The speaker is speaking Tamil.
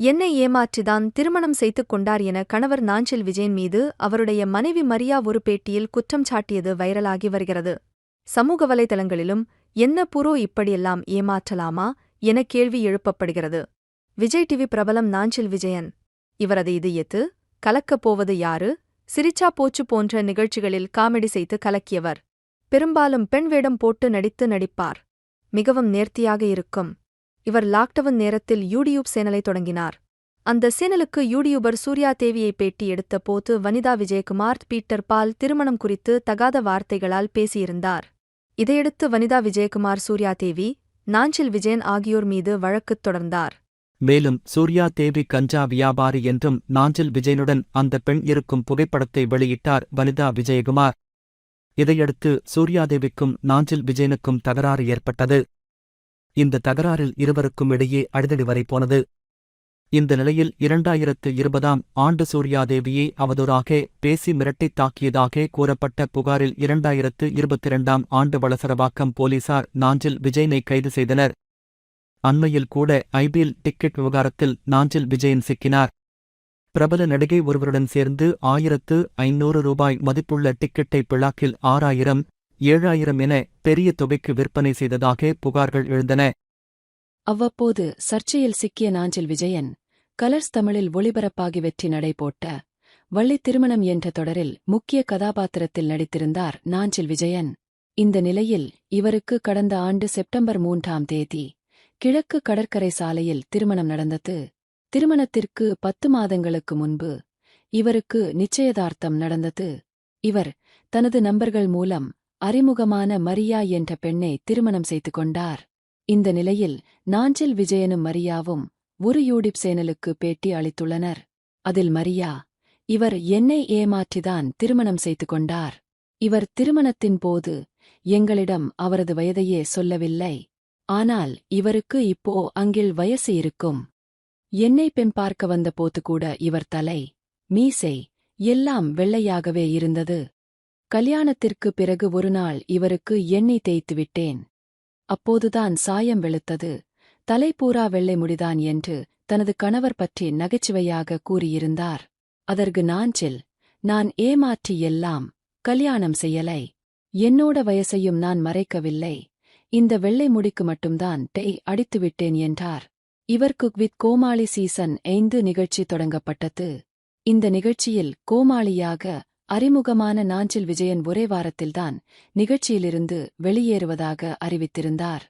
என்னை ஏமாற்றிதான் திருமணம் செய்து கொண்டார் என கணவர் நாஞ்சில் விஜயன் மீது அவருடைய மனைவி மரியா ஒரு பேட்டியில் குற்றம் சாட்டியது வைரலாகி வருகிறது. சமூக வலைதளங்களிலும் என்ன புரோ இப்படியெல்லாம் ஏமாற்றலாமா? என கேள்வி எழுப்பப்படுகிறது. விஜய் டிவி பிரபலம் நாஞ்சில் விஜயன். இவரது இது எத்து? கலக்கப் போவது யாரு? சிரிச்சா போச்சு போன்ற நிகழ்ச்சிகளில் காமெடி செய்து கலக்கியவர். பெரும்பாலும் பெண் வேடம் போட்டு நடித்து நடிப்பார். மிகவும் நேர்த்தியாக இருக்கும். இவர் லாக்டவுன் நேரத்தில் யூடியூப் சேனலை தொடங்கினார். அந்த சேனலுக்கு யூடியூபர் சூர்யா தேவியை பேட்டி எடுத்த போது வனிதா விஜயகுமார் பீட்டர் பால் திருமணம் குறித்து தகாத வார்த்தைகளால் பேசியிருந்தார். இதையடுத்து வனிதா விஜயகுமார் சூர்யா தேவி நாஞ்சில் விஜயன் ஆகியோர் மீது வழக்குத் தொடர்ந்தார். மேலும் சூர்யா தேவி கஞ்சா வியாபாரி என்றும் நாஞ்சில் விஜயனுடன் அந்த பெண் இருக்கும் புகைப்படத்தை வெளியிட்டார் வனிதா விஜயகுமார். இதையடுத்து சூர்யாதேவிக்கும் நாஞ்சில் விஜயனுக்கும் தகராறு ஏற்பட்டது. இந்த தகராறில் இருவருக்கும் இடையே அடிதடி வரை போனது. இந்த நிலையில் இரண்டாயிரத்து இருபதாம் ஆண்டு சூர்யாதேவியை அவதூறாக பேசி மிரட்டித் தாக்கியதாக கூறப்பட்ட புகாரில் இரண்டாயிரத்து இருபத்திரண்டாம் ஆண்டு வளசரவாக்கம் போலீசார் நாஞ்சில் விஜயனை கைது செய்தனர். அண்மையில் கூட ஐபிஎல் டிக்கெட் விவகாரத்தில் நாஞ்சில் விஜயன் சிக்கினார். பிரபல நடிகை ஒருவருடன் சேர்ந்து ஆயிரத்து ஐநூறு ரூபாய் மதிப்புள்ள டிக்கெட்டை பிளாக்கில் ஆறாயிரம் ஏழாயிரம் என பெரிய தொகைக்கு விற்பனை செய்ததாக புகார்கள் எழுந்தன. அவ்வப்போது சர்ச்சையில் சிக்கிய நாஞ்சில் விஜயன் கலர்ஸ் தமிழில் ஒளிபரப்பாகி வெற்றி நடைபோட்ட வள்ளி திருமணம் என்ற தொடரில் முக்கிய கதாபாத்திரத்தில் நடித்திருந்தார் நாஞ்சில் விஜயன். இந்த நிலையில் இவருக்கு கடந்த ஆண்டு செப்டம்பர் மூன்றாம் தேதி கிழக்கு கடற்கரை சாலையில் திருமணம் நடந்தது. திருமணத்திற்கு பத்து மாதங்களுக்கு முன்பு இவருக்கு நிச்சயதார்த்தம் நடந்தது. இவர் தனது நண்பர்கள் மூலம் அறிமுகமான மரியா என்ற பெண்ணை திருமணம் செய்து கொண்டார். இந்த நிலையில் நாஞ்சில் விஜயனும் மரியாவும் ஒரு யூடிப் சேனலுக்கு பேட்டி அளித்துள்ளனர். அதில் மரியா இவர் என்னை ஏமாற்றிதான் திருமணம் செய்து கொண்டார். இவர் திருமணத்தின் போது எங்களிடம் அவரது வயதையே சொல்லவில்லை. ஆனால் இவருக்கு இப்போ அங்கில் வயசு இருக்கும். என்னை பெண் பார்க்க வந்த போது கூட இவர் தலை மீசை எல்லாம் வெள்ளையாகவே இருந்தது. கல்யாணத்திற்கு பிறகு ஒருநாள் இவருக்கு எண்ணெய் தேய்த்து விட்டேன். அப்போதுதான் சாயம் வெளுத்தது. தலை பூரா வெள்ளை முடிதான் என்று தனது கணவர் பற்றி நகைச்சுவையாக கூறியிருந்தார். அதற்கு நாஞ்சில் நான் ஏமாற்றி எல்லாம் கல்யாணம் செய்யலை. என்னோட வயசையும் நான் மறைக்கவில்லை. இந்த வெள்ளை முடிக்கு மட்டும்தான் டெய் அடித்துவிட்டேன் என்றார். இவர் குக் வித் கோமாளி சீசன் ஐந்து நிகழ்ச்சி தொடங்கப்பட்டது. இந்த நிகழ்ச்சியில் கோமாளியாக அறிமுகமான நாஞ்சில் விஜயன் ஒரே வாரத்தில்தான் நிகழ்ச்சியிலிருந்து வெளியேறுவதாக அறிவித்திருந்தார்.